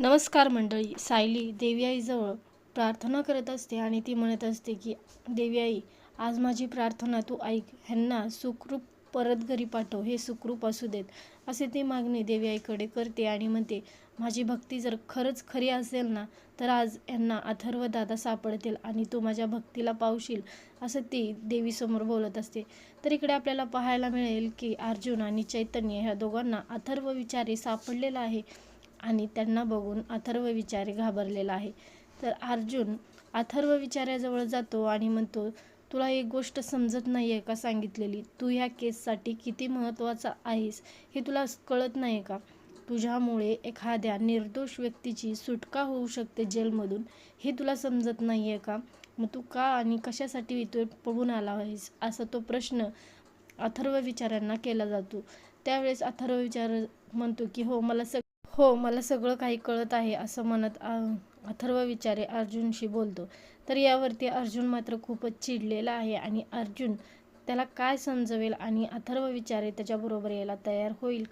नमस्कार मंडळी सायली देवी आईजवळ प्रार्थना करत असते आणि ती म्हणत असते की देवी आई आज माझी प्रार्थना तू ऐक ह्यांना सुखरूप परत घरी पाठव हे सुखरूप असू देत. असे ती मागणी देवी आईकडे करते आणि म्हणते माझी भक्ती जर खरंच खरी असेल ना तर आज यांना अथर्व दादा सापडतील आणि तू माझ्या भक्तीला पावशील असं ती देवीसमोर बोलत असते. तर इकडे आपल्याला पाहायला मिळेल की अर्जुन आणि चैतन्य ह्या दोघांना अथर्व विचारे सापडलेला आहे. आणि त्यांना बघून अथर्व विचारे घाबरलेला आहे. तर अर्जुन अथर्व विचाराजवळ जातो आणि म्हणतो तुला एक गोष्ट समजत नाही आहे का सांगितलेली? तू ह्या केससाठी किती महत्त्वाचा आहेस हे तुला कळत नाही का? तुझ्यामुळे एखाद्या निर्दोष व्यक्तीची सुटका होऊ शकते जेलमधून. हे तुला समजत नाही आहे का? मग तू का आणि कशासाठी इथे पळून आला आहेस? असा तो प्रश्न अथर्व विचारांना केला जातो. त्यावेळेस अथर्व विचार म्हणतो की हो मला सग हो मला सगळं काही कळत आहे असं म्हणत अथर्व विचारे अर्जुनशी बोलतो. तर यावरती अर्जुन मात्र खूपच चिडलेला आहे आणि अर्जुन त्याला काय समजवेल आणि अथर्व विचारे त्याच्याबरोबर यायला तयार होईल का?